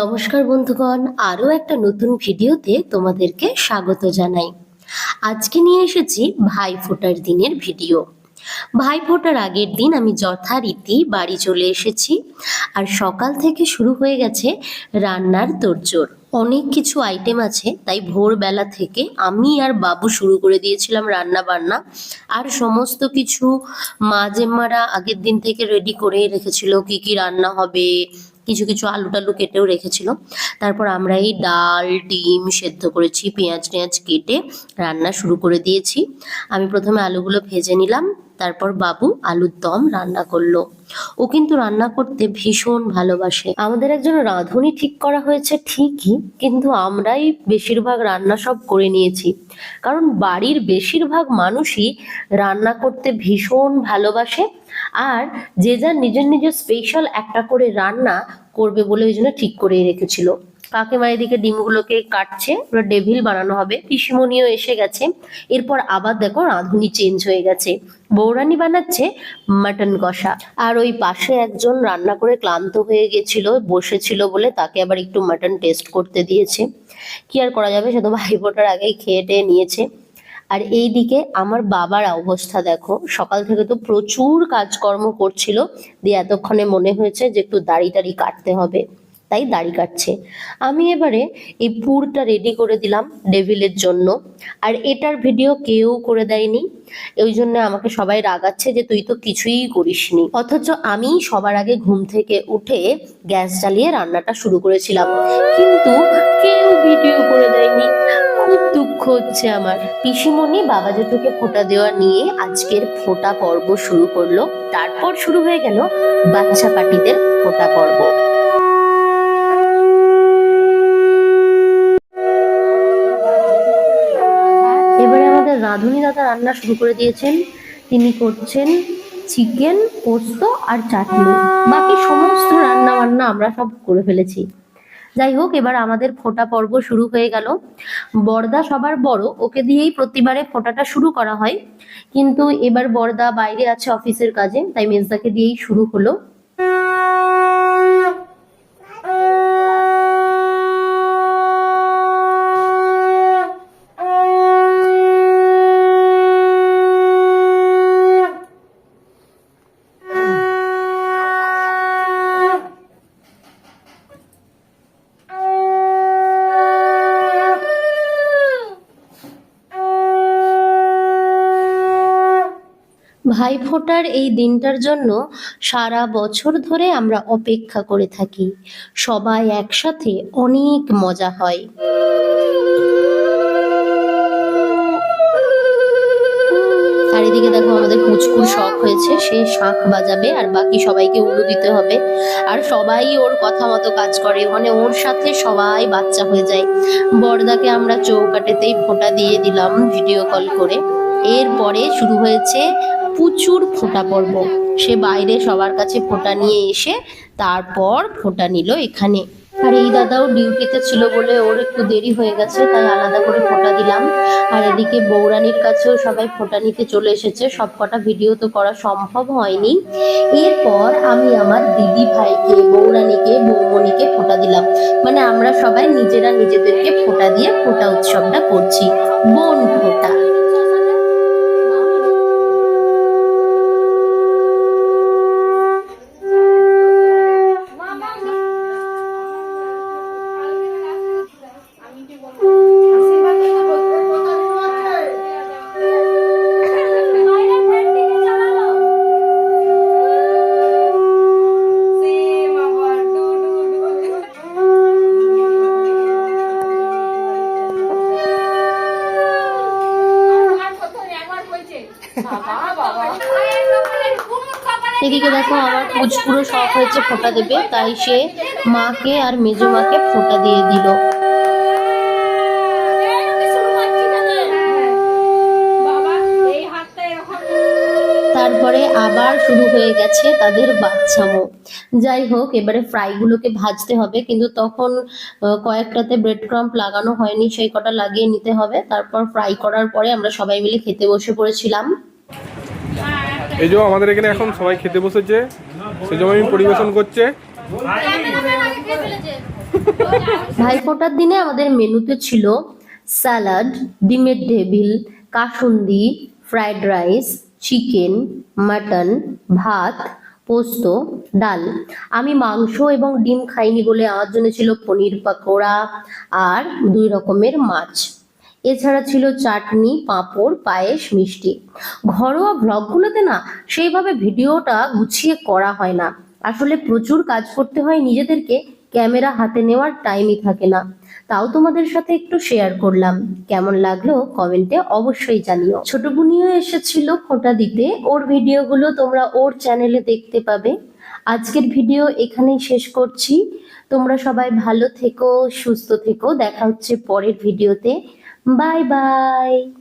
নমস্কার বন্ধুগণ, আরও একটা নতুন ভিডিওতে তোমাদেরকে স্বাগত জানাই। আজকে নিয়ে এসেছি ভাই ফোটার দিনের ভিডিও। ভাই ফোটার আগের দিন আমি যথারীতি বাড়ি চলে এসেছি আর সকাল থেকে শুরু হয়ে গেছে রান্নার তোড়জোড়। অনেক কিছু আইটেম আছে, তাই ভোরবেলা থেকে আমি আর বাবু শুরু করে দিয়েছিলাম রান্না বান্না আর সমস্ত কিছু মা জেম্মারা আগের দিন থেকে রেডি করে রেখেছিল কি কি রান্না হবে কিছু কিছু আলু টালু কেটেও রেখেছিল। তারপর আমরা এই ডাল, ডিম সেদ্ধ করেছি, পেঁয়াজ টেঁয়াজ কেটে রান্না শুরু করে দিয়েছি। আমি প্রথমে আলুগুলো ভেজে নিলাম, তারপর বাবু আলুর দম রান্না করল। ও কিন্তু রান্না করতে ভীষণ ভালোবাসে। আমাদের একজন রাঁধুনি ঠিক করা হয়েছে ঠিকই, কিন্তু আমরাই বেশিরভাগ রান্না সব করে নিয়েছি। কারণ বাড়ির বেশিরভাগ মানুষই রান্না করতে ভীষণ ভালোবাসে আর যে যার নিজের নিজের স্পেশাল একটা করে রান্না করবে বলে ওই জন্য ঠিক করেই রেখেছিল। কাকিমা এদিকে ডিমগুলোকে কাটছে, ওরা ডেভিল বানানো হবে। পিসিমণিও এসে গেছে। এরপর আবার দেখো রাঁধুনি চেঞ্জ হয়ে গেছে। বৌরানি বানাচ্ছে মাটন কষা। আর ওই পাশে একজন রান্না করে ক্লান্ত হয়ে গেছিল, বসেছিল বলে তাকে আবার একটু মাটন টেস্ট করতে দিয়েছে। কি আর করা যাবে? সে তো ভাই ফোটার আগেই খেয়ে টেয়ে নিয়েছে। আর এই দিকে আমার বাবার অবস্থা দেখো, সকাল থেকে তো প্রচুর কাজকর্ম করছিল, দিয়ে এতক্ষণে মনে হয়েছে যে একটু দাড়ি টাড়ি কাটতে হবে। তাই দাড়ি কাটছে। আমি এবারে এই পুরটা রেডি করে দিলাম ডেভিলের জন্য। আর এটার ভিডিও কেউ করে দেয়নি। ওই জন্য আমাকে সবাই রাগাচ্ছে যে তুই তো কিছুই করিসনি। অথচ আমি সবার আগে ঘুম থেকে উঠে গ্যাস জ্বালিয়ে রান্নাটা শুরু করেছিলাম। কিন্তু কেউ ভিডিও করে দেয়নি। খুব দুঃখ হচ্ছে আমার। পিসিমণি বাবা জেঠুকে ফোঁটা দেওয়া নিয়ে আজকের ফোঁটা পর্ব শুরু করল। তারপর শুরু হয়ে গেল বাচ্চা পাটিদের ফোঁটা পর্ব এবারে আমাদের রাঁধুনি দাদা রান্না শুরু করে দিয়েছেন। তিনি করছেন চিকেন, পোস্ত আর চাটনি। বাকি সমস্ত রান্না বান্না আমরা সব করে ফেলেছি। যাই হোক, এবার আমাদের ফোঁটা পর্ব শুরু হয়ে গেল। বর্দা সবার বড়, ওকে দিয়েই প্রতিবারে ফোঁটাটা শুরু করা হয়। কিন্তু এবার বর্দা বাইরে আছে অফিসের কাজে, তাই মেজদাকে দিয়েই শুরু হলো। ভাইফোঁটার এই দিনটার জন্য সারা বছর ধরে আমরা অপেক্ষা করে থাকি। সবাই একসাথে অনেক মজা হয়। চারিদিকে দেখো আমাদের পুচকুর শখ হয়েছে, সে শাঁখ বাজাবে আর বাকি সবাইকে উলু দিতে হবে। আর সবাই ওর কথা মতো কাজ করে মানে ওর সাথে সবাই বাচ্চা হয়ে যায়। বড়দাকে আমরা চৌকাটেতেই ফোঁটা দিয়ে দিলাম ভিডিও কল করে। এরপরে শুরু হয়েছে প্রচুর ফোঁটা পর্ব সে বাইরে সবার কাছে ফোঁটা নিয়ে এসে তারপর ফোঁটা নিল এখানে। আর এই দাদাও ডিউটিতে ছিল বলে ওর একটু দেরি হয়ে গেছে, তাই আলাদা করে ফোঁটা দিলাম। আর এদিকে বৌরানির কাছেও সবাই ফোঁটা নিতে চলে এসেছে। সব কটা ভিডিও তো করা সম্ভব হয়নি। এরপর আমি আমার দিদি ভাইকে, বৌরানিকে, বৌমণিকে ফোঁটা দিলাম। মানে আমরা সবাই নিজেরা নিজেদেরকে ফোঁটা দিয়ে ফোঁটা উৎসবটা করছি। বোন ফোঁটা। এদিকে দেখো আমার পুচপুরো শখ হয়েছে ফোঁটা দেবে, তাই সে মাকে আর মেজো মাকে ফোঁটা দিয়ে দিল। তারপরে আবার শুরু হয়ে গেছে তাদের বাচ্চামো। যাই হোক, এবারে ফ্রাইগুলোকে ভাজতে হবে, কিন্তু তখন কয়েকটাতে ব্রেড ক্রাম্প লাগানো হয়নি, সেই কটা লাগিয়ে নিতে হবে। তারপর ফ্রাই করার পরে আমরা সবাই মিলে খেতে বসে পড়েছিলাম। এই যে আমাদের এখানে এখন সবাই খেতে বসেছে, সেই জন্য আমি পরিবেশন করছে। ভাইফোঁটার দিনে আমাদের মেনুতে ছিল স্যালাড, ডিমের টেবিল, কাসুন্দি, ফ্রাইড রাইস, চিকেন, মাটন, ভাত, পোস্ত, ডাল। আমি মাংস এবং ডিম খাইনি বলে আমার জন্য ছিল পনির পাকোড়া আর দুই রকমের মাছ। এছাড়া ছিল চাটনি, পাঁপড়, পায়েস, মিষ্টি। ঘরোয়া ব্লগগুলোতে না সেইভাবে ভিডিওটা গুছিয়ে করা হয় না। আসলে প্রচুর কাজ করতে হয় নিজেদেরকে, ক্যামেরা হাতে নেওয়ার টাইমই থাকে না। তাও তোমাদের সাথে একটু শেয়ার করলাম। কেমন লাগল কমেন্টে অবশ্যই জানিও। ছোট বুনিও এসেছিল ফোঁটা দিতে। ওর ভিডিওগুলো তোমরা ওর চ্যানেলে দেখতে পাবে। আজকের ভিডিও এখানেই শেষ করছি। তোমরা সবাই ভালো থেকো, সুস্থ থেকো। দেখা হচ্ছে পরের ভিডিওতে। Bye bye.